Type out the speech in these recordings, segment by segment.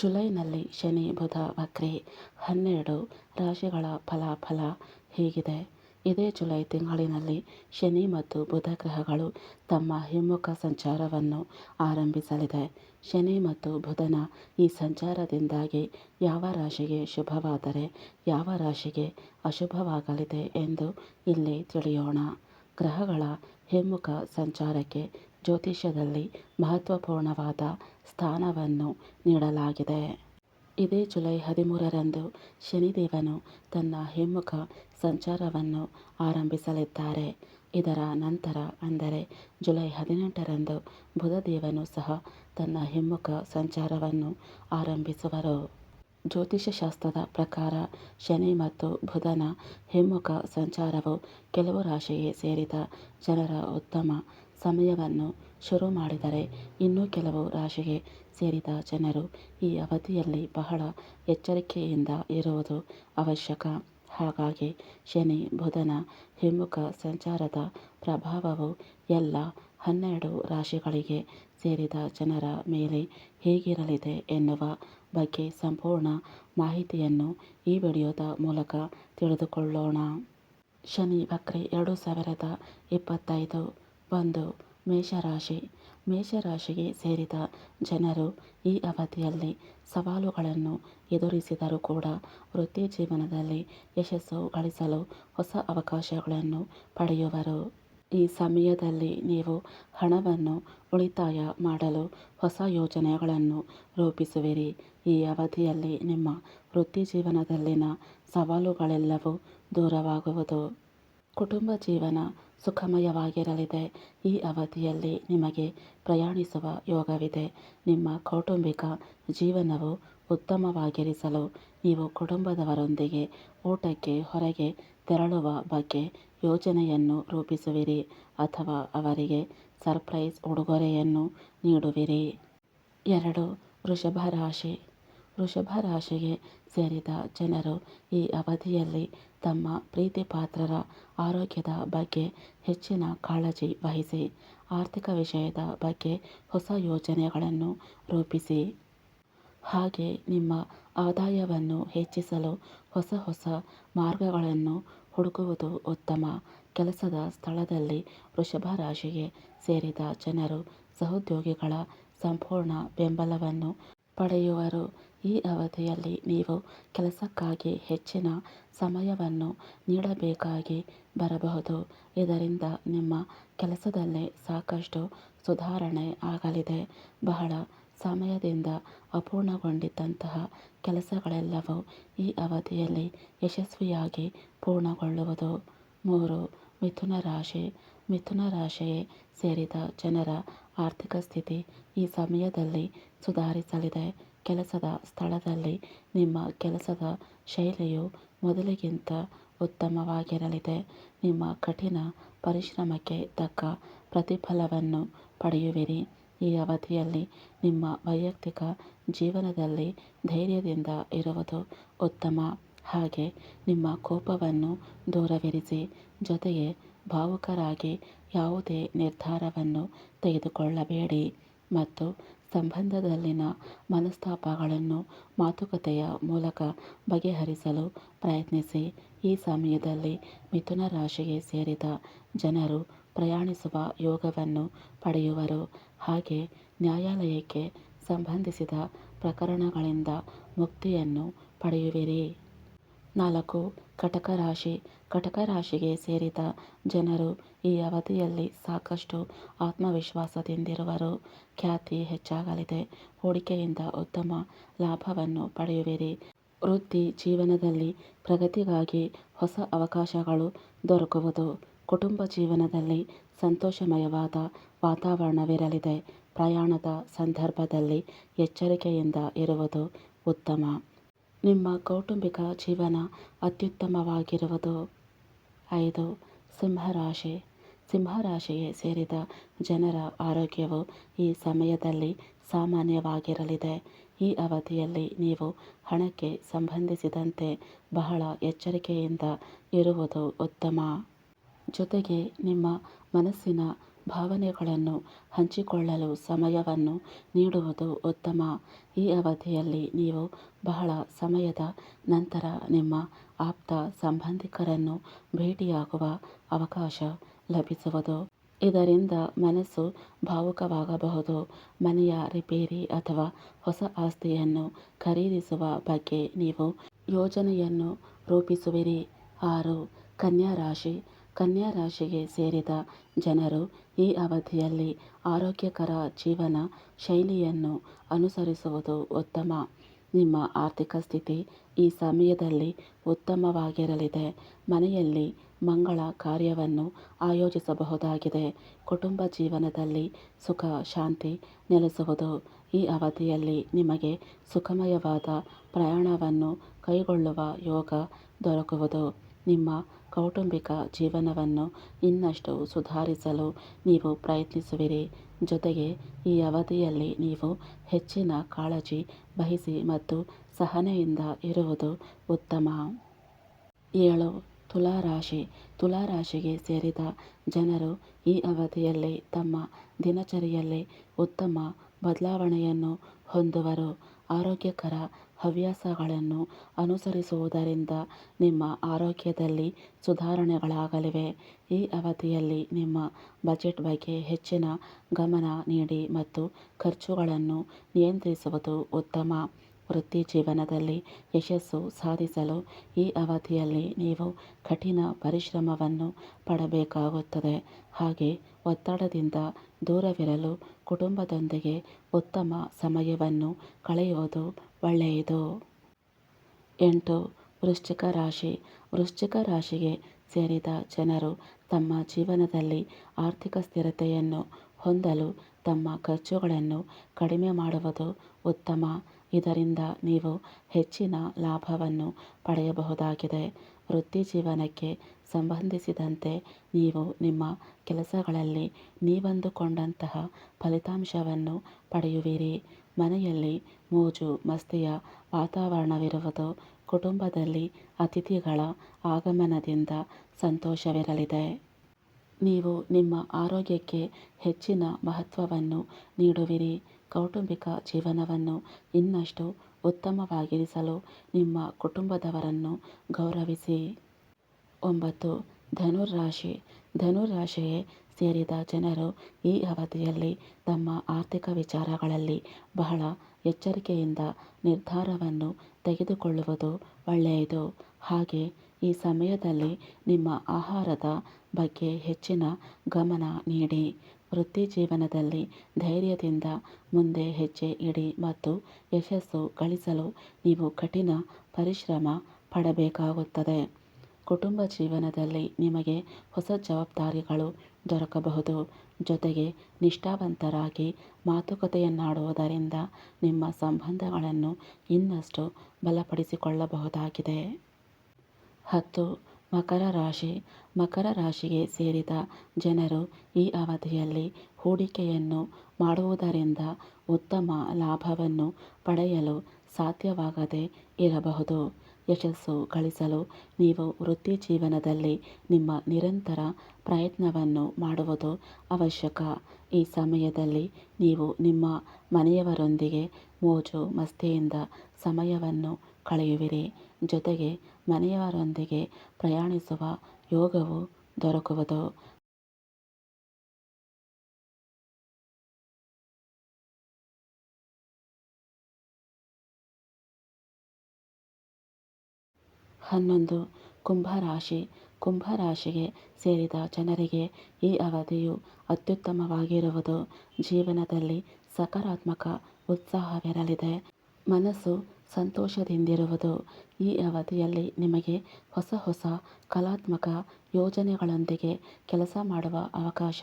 ಜುಲೈನಲ್ಲಿ ಶನಿ, ಬುಧ, ವಕ್ರಿ ಹನ್ನೆರಡು ರಾಶಿಗಳ ಫಲಾಫಲ ಹೀಗಿದೆ. ಇದೇ ಜುಲೈ ತಿಂಗಳಿನಲ್ಲಿ ಶನಿ ಮತ್ತು ಬುಧ ಗ್ರಹಗಳು ತಮ್ಮ ಹಿಮ್ಮುಖ ಸಂಚಾರವನ್ನು ಆರಂಭಿಸಲಿದೆ. ಶನಿ ಮತ್ತು ಬುಧನ ಈ ಸಂಚಾರದಿಂದಾಗಿ ಯಾವ ರಾಶಿಗೆ ಶುಭವಾದರೆ ಯಾವ ರಾಶಿಗೆ ಅಶುಭವಾಗಲಿದೆ ಎಂದು ಇಲ್ಲಿ ತಿಳಿಯೋಣ. ಗ್ರಹಗಳ ಹಿಮ್ಮುಖ ಸಂಚಾರಕ್ಕೆ ಜ್ಯೋತಿಷ್ಯದಲ್ಲಿ ಮಹತ್ವಪೂರ್ಣವಾದ ಸ್ಥಾನವನ್ನು ನೀಡಲಾಗಿದೆ. ಇದೇ ಜುಲೈ ಹದಿಮೂರರಂದು ಶನಿದೇವನು ತನ್ನ ಹಿಮ್ಮುಖ ಸಂಚಾರವನ್ನು ಆರಂಭಿಸಲಿದ್ದಾರೆ. ಇದರ ನಂತರ, ಅಂದರೆ ಜುಲೈ ಹದಿನೆಂಟರಂದು ಬುಧದೇವನು ಸಹ ತನ್ನ ಹಿಮ್ಮುಖ ಸಂಚಾರವನ್ನು ಆರಂಭಿಸುವರು. ಜ್ಯೋತಿಷ್ಯಶಾಸ್ತ್ರದ ಪ್ರಕಾರ ಶನಿ ಮತ್ತು ಬುಧನ ಹಿಮ್ಮುಖ ಸಂಚಾರವು ಕೆಲವು ರಾಶಿಗೆ ಸೇರಿದ ಜನರ ಉತ್ತಮ ಸಮಯವನ್ನು ಶುರು ಮಾಡಿದರೆ ಇನ್ನೂ ಕೆಲವು ರಾಶಿಗೆ ಸೇರಿದ ಜನರು ಈ ಅವಧಿಯಲ್ಲಿ ಬಹಳ ಎಚ್ಚರಿಕೆಯಿಂದ ಇರುವುದು ಅವಶ್ಯಕ. ಹಾಗಾಗಿ ಶನಿ, ಬುಧನ ಹಿಮ್ಮುಖ ಸಂಚಾರದ ಪ್ರಭಾವವು ಎಲ್ಲ ಹನ್ನೆರಡು ರಾಶಿಗಳಿಗೆ ಸೇರಿದ ಜನರ ಮೇಲೆ ಹೇಗಿರಲಿದೆ ಎನ್ನುವ ಬಗ್ಗೆ ಸಂಪೂರ್ಣ ಮಾಹಿತಿಯನ್ನು ಈ ವಿಡಿಯೋದ ಮೂಲಕ ತಿಳಿದುಕೊಳ್ಳೋಣ. ಶನಿ, ವಕ್ರಿ, ಎರಡು ಸಾವಿರದ ಇಪ್ಪತ್ತೈದು. ಒಂದು ಮೇಷರಾಶಿ, ಮೇಷರಾಶಿಗೆ ಸೇರಿದ ಜನರು ಈ ಅವಧಿಯಲ್ಲಿ ಸವಾಲುಗಳನ್ನು ಎದುರಿಸಿದರೂ ಕೂಡ ವೃತ್ತಿ ಜೀವನದಲ್ಲಿ ಯಶಸ್ಸು ಗಳಿಸಲು ಹೊಸ ಅವಕಾಶಗಳನ್ನು ಪಡೆಯುವರು. ಈ ಸಮಯದಲ್ಲಿ ನೀವು ಹಣವನ್ನು ಉಳಿತಾಯ ಮಾಡಲು ಹೊಸ ಯೋಜನೆಗಳನ್ನು ರೂಪಿಸುವಿರಿ. ಈ ಅವಧಿಯಲ್ಲಿ ನಿಮ್ಮ ವೃತ್ತಿ ಜೀವನದಲ್ಲಿನ ಸವಾಲುಗಳೆಲ್ಲವೂ ದೂರವಾಗುವುದು. ಕುಟುಂಬ ಜೀವನ ಸುಖಮಯವಾಗಿರಲಿದೆ. ಈ ಅವಧಿಯಲ್ಲಿ ನಿಮಗೆ ಪ್ರಯಾಣಿಸುವ ಯೋಗವಿದೆ. ನಿಮ್ಮ ಕೌಟುಂಬಿಕ ಜೀವನವು ಉತ್ತಮವಾಗಿರಿಸಲು ನೀವು ಕುಟುಂಬದವರೊಂದಿಗೆ ಊಟಕ್ಕೆ ಹೊರಗೆ ತೆರಳುವ ಬಗ್ಗೆ ಯೋಜನೆಯನ್ನು ರೂಪಿಸುವಿರಿ ಅಥವಾ ಅವರಿಗೆ ಸರ್ಪ್ರೈಸ್ ಉಡುಗೊರೆಯನ್ನು ನೀಡುವಿರಿ. ಎರಡು, ವೃಷಭ ರಾಶಿ. ವೃಷಭ ರಾಶಿಗೆ ಸೇರಿದ ಜನರು ಈ ಅವಧಿಯಲ್ಲಿ ತಮ್ಮ ಪ್ರೀತಿಪಾತ್ರರ ಆರೋಗ್ಯದ ಬಗ್ಗೆ ಹೆಚ್ಚಿನ ಕಾಳಜಿ ವಹಿಸಿ, ಆರ್ಥಿಕ ವಿಷಯದ ಬಗ್ಗೆ ಹೊಸ ಯೋಜನೆಗಳನ್ನು ರೂಪಿಸಿ. ಹಾಗೆ ನಿಮ್ಮ ಆದಾಯವನ್ನು ಹೆಚ್ಚಿಸಲು ಹೊಸ ಹೊಸ ಮಾರ್ಗಗಳನ್ನು ಹುಡುಕುವುದು ಉತ್ತಮ. ಕೆಲಸದ ಸ್ಥಳದಲ್ಲಿ ವೃಷಭ ರಾಶಿಗೆ ಸೇರಿದ ಜನರು ಸಹೋದ್ಯೋಗಿಗಳ ಸಂಪೂರ್ಣ ಬೆಂಬಲವನ್ನು ಪಡೆಯುವರು. ಈ ಅವಧಿಯಲ್ಲಿ ನೀವು ಕೆಲಸಕ್ಕಾಗಿ ಹೆಚ್ಚಿನ ಸಮಯವನ್ನು ನೀಡಬೇಕಾಗಿ ಬರಬಹುದು. ಇದರಿಂದ ನಿಮ್ಮ ಕೆಲಸದಲ್ಲೇ ಸಾಕಷ್ಟು ಸುಧಾರಣೆ ಆಗಲಿದೆ. ಬಹಳ ಸಮಯದಿಂದ ಅಪೂರ್ಣಗೊಂಡಿದ್ದಂತಹ ಕೆಲಸಗಳೆಲ್ಲವೂ ಈ ಅವಧಿಯಲ್ಲಿ ಯಶಸ್ವಿಯಾಗಿ ಪೂರ್ಣಗೊಳ್ಳುವುದು. ಮೂರು, ಮಿಥುನ ರಾಶಿ. ಮಿಥುನ ರಾಶಿಗೆ ಸೇರಿದ ಜನರ ಆರ್ಥಿಕ ಸ್ಥಿತಿ ಈ ಸಮಯದಲ್ಲಿ ಸುಧಾರಿಸಲಿದೆ. ಕೆಲಸದ ಸ್ಥಳದಲ್ಲಿ ನಿಮ್ಮ ಕೆಲಸದ ಶೈಲಿಯು ಮೊದಲಿಗಿಂತ ಉತ್ತಮವಾಗಿರಲಿದೆ. ನಿಮ್ಮ ಕಠಿಣ ಪರಿಶ್ರಮಕ್ಕೆ ತಕ್ಕ ಪ್ರತಿಫಲವನ್ನು ಪಡೆಯುವಿರಿ. ಈ ಅವಧಿಯಲ್ಲಿ ನಿಮ್ಮ ವೈಯಕ್ತಿಕ ಜೀವನದಲ್ಲಿ ಧೈರ್ಯದಿಂದ ಇರುವುದು ಉತ್ತಮ. ಹಾಗೆ ನಿಮ್ಮ ಕೋಪವನ್ನು ದೂರವಿರಿಸಿ. ಜೊತೆಗೆ ಭಾವುಕರಾಗಿ ಯಾವುದೇ ನಿರ್ಧಾರವನ್ನು ತೆಗೆದುಕೊಳ್ಳಬೇಡಿ ಮತ್ತು ಸಂಬಂಧದಲ್ಲಿನ ಮನಸ್ತಾಪಗಳನ್ನು ಮಾತುಕತೆಯ ಮೂಲಕ ಬಗೆಹರಿಸಲು ಪ್ರಯತ್ನಿಸಿ. ಈ ಸಮಯದಲ್ಲಿ ಮಿಥುನ ರಾಶಿಗೆ ಸೇರಿದ ಜನರು ಪ್ರಯಾಣಿಸುವ ಯೋಗವನ್ನು ಪಡೆಯುವರು. ಹಾಗೆ ನ್ಯಾಯಾಲಯಕ್ಕೆ ಸಂಬಂಧಿಸಿದ ಪ್ರಕರಣಗಳಿಂದ ಮುಕ್ತಿಯನ್ನು ಪಡೆಯುವಿರಿ. ನಾಲ್ಕು, ಕಟಕ ರಾಶಿ. ಕಟಕ ರಾಶಿಗೆ ಸೇರಿದ ಜನರು ಈ ಅವಧಿಯಲ್ಲಿ ಸಾಕಷ್ಟು ಆತ್ಮವಿಶ್ವಾಸದಿಂದಿರುವರು. ಖ್ಯಾತಿ ಹೆಚ್ಚಾಗಲಿದೆ. ಹೂಡಿಕೆಯಿಂದ ಉತ್ತಮ ಲಾಭವನ್ನು ಪಡೆಯುವಿರಿ. ವೃತ್ತಿ ಜೀವನದಲ್ಲಿ ಪ್ರಗತಿಗಾಗಿ ಹೊಸ ಅವಕಾಶಗಳು ದೊರಕುವುದು. ಕುಟುಂಬ ಜೀವನದಲ್ಲಿ ಸಂತೋಷಮಯವಾದ ವಾತಾವರಣವಿರಲಿದೆ. ಪ್ರಯಾಣದ ಸಂದರ್ಭದಲ್ಲಿ ಎಚ್ಚರಿಕೆಯಿಂದ ಇರುವುದು ಉತ್ತಮ. ನಿಮ್ಮ ಕೌಟುಂಬಿಕ ಜೀವನ ಅತ್ಯುತ್ತಮವಾಗಿರುವುದು. ಐದು, ಸಿಂಹರಾಶಿ. ಸಿಂಹರಾಶಿಗೆ ಸೇರಿದ ಜನರ ಆರೋಗ್ಯವು ಈ ಸಮಯದಲ್ಲಿ ಸಾಮಾನ್ಯವಾಗಿರಲಿದೆ. ಈ ಅವಧಿಯಲ್ಲಿ ನೀವು ಹಣಕ್ಕೆ ಸಂಬಂಧಿಸಿದಂತೆ ಬಹಳ ಎಚ್ಚರಿಕೆಯಿಂದ ಇರುವುದು ಉತ್ತಮ. ಜೊತೆಗೆ ನಿಮ್ಮ ಮನಸ್ಸಿನ ಭಾವನೆಗಳನ್ನು ಹಂಚಿಕೊಳ್ಳಲು ಸಮಯವನ್ನು ನೀಡುವುದು ಉತ್ತಮ. ಈ ಅವಧಿಯಲ್ಲಿ ನೀವು ಬಹಳ ಸಮಯದ ನಂತರ ನಿಮ್ಮ ಆಪ್ತ ಸಂಬಂಧಿಕರನ್ನು ಭೇಟಿಯಾಗುವ ಅವಕಾಶ ಲಭಿಸುವುದು. ಇದರಿಂದ ಮನಸ್ಸು ಭಾವುಕವಾಗಬಹುದು. ಮನೆಯ ರಿಪೇರಿ ಅಥವಾ ಹೊಸ ಆಸ್ತಿಯನ್ನು ಖರೀದಿಸುವ ಬಗ್ಗೆ ನೀವು ಯೋಜನೆಯನ್ನು ರೂಪಿಸುವಿರಿ. ಆರು, ಕನ್ಯಾ ರಾಶಿ. ಕನ್ಯಾ ರಾಶಿಗೆ ಸೇರಿದ ಜನರು ಈ ಅವಧಿಯಲ್ಲಿ ಆರೋಗ್ಯಕರ ಜೀವನ ಶೈಲಿಯನ್ನು ಅನುಸರಿಸುವುದು ಉತ್ತಮ. ನಿಮ್ಮ ಆರ್ಥಿಕ ಸ್ಥಿತಿ ಈ ಸಮಯದಲ್ಲಿ ಉತ್ತಮವಾಗಿರಲಿದೆ. ಮನೆಯಲ್ಲಿ ಮಂಗಳ ಕಾರ್ಯವನ್ನು ಆಯೋಜಿಸಬಹುದಾಗಿದೆ. ಕುಟುಂಬ ಜೀವನದಲ್ಲಿ ಸುಖ, ಶಾಂತಿ ನೆಲೆಸುವುದು ಈ ಅವಧಿಯಲ್ಲಿ ನಿಮಗೆ ಸುಖಮಯವಾದ ಪ್ರಯಾಣವನ್ನು ಕೈಗೊಳ್ಳುವ ಯೋಗ ದೊರಕುವುದು. ನಿಮ್ಮ ಕೌಟುಂಬಿಕ ಜೀವನವನ್ನು ಇನ್ನಷ್ಟು ಸುಧಾರಿಸಲು ನೀವು ಪ್ರಯತ್ನಿಸುವಿರಿ. ಜೊತೆಗೆ, ಈ ಅವಧಿಯಲ್ಲಿ ನೀವು ಹೆಚ್ಚಿನ ಕಾಳಜಿ ವಹಿಸಿ ಮತ್ತು ಸಹನೆಯಿಂದ ಇರುವುದು ಉತ್ತಮ. ಏಳು, ತುಲಾರಾಶಿ. ತುಲಾರಾಶಿಗೆ ಸೇರಿದ ಜನರು ಈ ಅವಧಿಯಲ್ಲಿ ತಮ್ಮ ದಿನಚರಿಯಲ್ಲಿ ಉತ್ತಮ ಬದಲಾವಣೆಯನ್ನು ಹೊಂದುವರು. ಆರೋಗ್ಯಕರ ಹವ್ಯಾಸಗಳನ್ನು ಅನುಸರಿಸುವುದರಿಂದ ನಿಮ್ಮ ಆರೋಗ್ಯದಲ್ಲಿ ಸುಧಾರಣೆಗಳಾಗಲಿವೆ. ಈ ಅವಧಿಯಲ್ಲಿ ನಿಮ್ಮ ಬಜೆಟ್ ಬಗ್ಗೆ ಹೆಚ್ಚಿನ ಗಮನ ನೀಡಿ ಮತ್ತು ಖರ್ಚುಗಳನ್ನು ನಿಯಂತ್ರಿಸುವುದು ಉತ್ತಮ. ವೃತ್ತಿ ಜೀವನದಲ್ಲಿ ಯಶಸ್ಸು ಸಾಧಿಸಲು ಈ ಅವಧಿಯಲ್ಲಿ ನೀವು ಕಠಿಣ ಪರಿಶ್ರಮವನ್ನು ಪಡಬೇಕಾಗುತ್ತದೆ. ಹಾಗೆ ಒತ್ತಡದಿಂದ ದೂರವಿರಲು ಕುಟುಂಬದೊಂದಿಗೆ ಉತ್ತಮ ಸಮಯವನ್ನು ಕಳೆಯುವುದು ಒಳ್ಳೆಯದು. ಎಂಟು, ವೃಶ್ಚಿಕ ರಾಶಿ. ವೃಶ್ಚಿಕ ರಾಶಿಗೆ ಸೇರಿದ ಜನರು ತಮ್ಮ ಜೀವನದಲ್ಲಿ ಆರ್ಥಿಕ ಸ್ಥಿರತೆಯನ್ನು ಹೊಂದಲು ತಮ್ಮ ಖರ್ಚುಗಳನ್ನು ಕಡಿಮೆ ಮಾಡುವುದು ಉತ್ತಮ. ಇದರಿಂದ ನೀವು ಹೆಚ್ಚಿನ ಲಾಭವನ್ನು ಪಡೆಯಬಹುದಾಗಿದೆ. ವೃತ್ತಿ ಜೀವನಕ್ಕೆ ಸಂಬಂಧಿಸಿದಂತೆ ನೀವು ನಿಮ್ಮ ಕೆಲಸಗಳಲ್ಲಿ ನೀವಂದುಕೊಂಡಂತಹ ಫಲಿತಾಂಶವನ್ನು ಪಡೆಯುವಿರಿ. ಮನೆಯಲ್ಲಿ ಮೋಜು, ಮಸ್ತಿಯ ವಾತಾವರಣವಿರುವುದು ಕುಟುಂಬದಲ್ಲಿ ಅತಿಥಿಗಳ ಆಗಮನದಿಂದ ಸಂತೋಷವಿರಲಿದೆ. ನೀವು ನಿಮ್ಮ ಆರೋಗ್ಯಕ್ಕೆ ಹೆಚ್ಚಿನ ಮಹತ್ವವನ್ನು ನೀಡುವಿರಿ. ಕೌಟುಂಬಿಕ ಜೀವನವನ್ನು ಇನ್ನಷ್ಟು ಉತ್ತಮವಾಗಿರಿಸಲು ನಿಮ್ಮ ಕುಟುಂಬದವರನ್ನು ಗೌರವಿಸಿ. ಒಂಬತ್ತು ಧನುರಾಶಿ ಧನುರಾಶಿಯೇ ಸೇರಿದ ಜನರು ಈ ಅವಧಿಯಲ್ಲಿ ತಮ್ಮ ಆರ್ಥಿಕ ವಿಚಾರಗಳಲ್ಲಿ ಬಹಳ ಎಚ್ಚರಿಕೆಯಿಂದ ನಿರ್ಧಾರವನ್ನು ತೆಗೆದುಕೊಳ್ಳುವುದು ಒಳ್ಳೆಯದು. ಹಾಗೆ ಈ ಸಮಯದಲ್ಲಿ ನಿಮ್ಮ ಆಹಾರದ ಬಗ್ಗೆ ಹೆಚ್ಚಿನ ಗಮನ ನೀಡಿ. ವೃತ್ತಿ ಜೀವನದಲ್ಲಿ ಧೈರ್ಯದಿಂದ ಮುಂದೆ ಹೆಜ್ಜೆ ಇಡಿ ಮತ್ತು ಯಶಸ್ಸು ಗಳಿಸಲು ನೀವು ಕಠಿಣ ಪರಿಶ್ರಮ ಪಡಬೇಕಾಗುತ್ತದೆ. ಕುಟುಂಬ ಜೀವನದಲ್ಲಿ ನಿಮಗೆ ಹೊಸ ಜವಾಬ್ದಾರಿಗಳು ದೊರಕಬಹುದು. ಜೊತೆಗೆ ನಿಷ್ಠಾವಂತರಾಗಿ ಮಾತುಕತೆಯನ್ನಾಡುವುದರಿಂದ ನಿಮ್ಮ ಸಂಬಂಧಗಳನ್ನು ಇನ್ನಷ್ಟು ಬಲಪಡಿಸಿಕೊಳ್ಳಬಹುದಾಗಿದೆ. ಹತ್ತು ಮಕರ ರಾಶಿ, ಮಕರ ರಾಶಿಗೆ ಸೇರಿದ ಜನರು ಈ ಅವಧಿಯಲ್ಲಿ ಹೂಡಿಕೆಯನ್ನು ಮಾಡುವುದರಿಂದ ಉತ್ತಮ ಲಾಭವನ್ನು ಪಡೆಯಲು ಸಾಧ್ಯವಾಗದೇ ಇರಬಹುದು. ಯಶಸ್ಸು ಗಳಿಸಲು ನೀವು ವೃತ್ತಿ ಜೀವನದಲ್ಲಿ ನಿಮ್ಮ ನಿರಂತರ ಪ್ರಯತ್ನವನ್ನು ಮಾಡುವುದು ಅವಶ್ಯಕ. ಈ ಸಮಯದಲ್ಲಿ ನೀವು ನಿಮ್ಮ ಮನೆಯವರೊಂದಿಗೆ ಮೋಜು ಮಸ್ತಿಯಿಂದ ಸಮಯವನ್ನು ಕಳೆಯುವಿರಿ. ಜೊತೆಗೆ ಮನೆಯವರೊಂದಿಗೆ ಪ್ರಯಾಣಿಸುವ ಯೋಗವು ದೊರಕುವುದು. ಹನ್ನೊಂದು, ಕುಂಭರಾಶಿ. ಕುಂಭರಾಶಿಗೆ ಸೇರಿದ ಜನರಿಗೆ ಈ ಅವಧಿಯು ಅತ್ಯುತ್ತಮವಾಗಿರುವುದು. ಜೀವನದಲ್ಲಿ ಸಕಾರಾತ್ಮಕ ಉತ್ಸಾಹವಿರಲಿದೆ. ಮನಸ್ಸು ಸಂತೋಷದಿಂದಿರುವುದು ಈ ಅವಧಿಯಲ್ಲಿ ನಿಮಗೆ ಹೊಸ ಹೊಸ ಕಲಾತ್ಮಕ ಯೋಜನೆಗಳೊಂದಿಗೆ ಕೆಲಸ ಮಾಡುವ ಅವಕಾಶ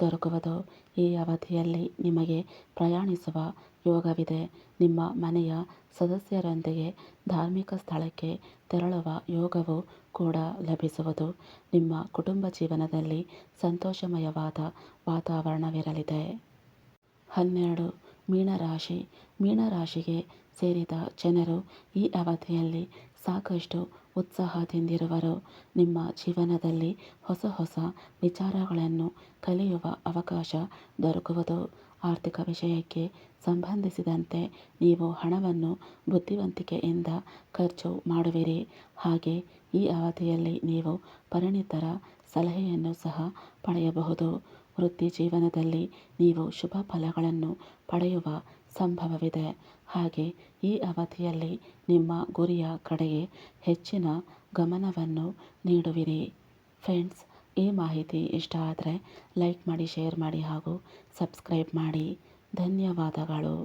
ದೊರಕುವುದು. ಈ ಅವಧಿಯಲ್ಲಿ ನಿಮಗೆ ಪ್ರಯಾಣಿಸುವ ಯೋಗವಿದೆ. ನಿಮ್ಮ ಮನೆಯ ಸದಸ್ಯರೊಂದಿಗೆ ಧಾರ್ಮಿಕ ಸ್ಥಳಕ್ಕೆ ತೆರಳುವ ಯೋಗವು ಕೂಡ ಲಭಿಸುವುದು. ನಿಮ್ಮ ಕುಟುಂಬ ಜೀವನದಲ್ಲಿ ಸಂತೋಷಮಯವಾದ ವಾತಾವರಣವಿರಲಿದೆ. ಹನ್ನೆರಡು. ಮೀನರಾಶಿ, ಮೀನರಾಶಿಗೆ ಸೇರಿದ ಜನರು ಈ ಅವಧಿಯಲ್ಲಿ ಸಾಕಷ್ಟು ಉತ್ಸಾಹದಿಂದಿರುವರು. ನಿಮ್ಮ ಜೀವನದಲ್ಲಿ ಹೊಸ ಹೊಸ ವಿಚಾರಗಳನ್ನು ಕಲಿಯುವ ಅವಕಾಶ ದೊರಕುವುದು ಆರ್ಥಿಕ ವಿಷಯಕ್ಕೆ ಸಂಬಂಧಿಸಿದಂತೆ ನೀವು ಹಣವನ್ನು ಬುದ್ಧಿವಂತಿಕೆಯಿಂದ ಖರ್ಚು ಮಾಡುವಿರಿ. ಹಾಗೆ ಈ ಅವಧಿಯಲ್ಲಿ ನೀವು ಪರಿಣಿತರ ಸಲಹೆಯನ್ನು ಸಹ ಪಡೆಯಬಹುದು. ವೃತ್ತಿ ಜೀವನದಲ್ಲಿ ನೀವು ಶುಭ ಫಲಗಳನ್ನು ಪಡೆಯುವ ಸಂಭವವಿದೆ. ಹಾಗೆ ಈ ಅವಧಿಯಲ್ಲಿ ನಿಮ್ಮ ಗುರಿಯ ಕಡೆಗೆ ಹೆಚ್ಚಿನ ಗಮನವನ್ನು ನೀಡುವಿರಿ. ಫ್ರೆಂಡ್ಸ್, ಈ ಮಾಹಿತಿ ಇಷ್ಟ ಆದರೆ ಲೈಕ್ ಮಾಡಿ, ಶೇರ್ ಮಾಡಿ ಹಾಗೂ ಸಬ್ಸ್ಕ್ರೈಬ್ ಮಾಡಿ. ಧನ್ಯವಾದಗಳು.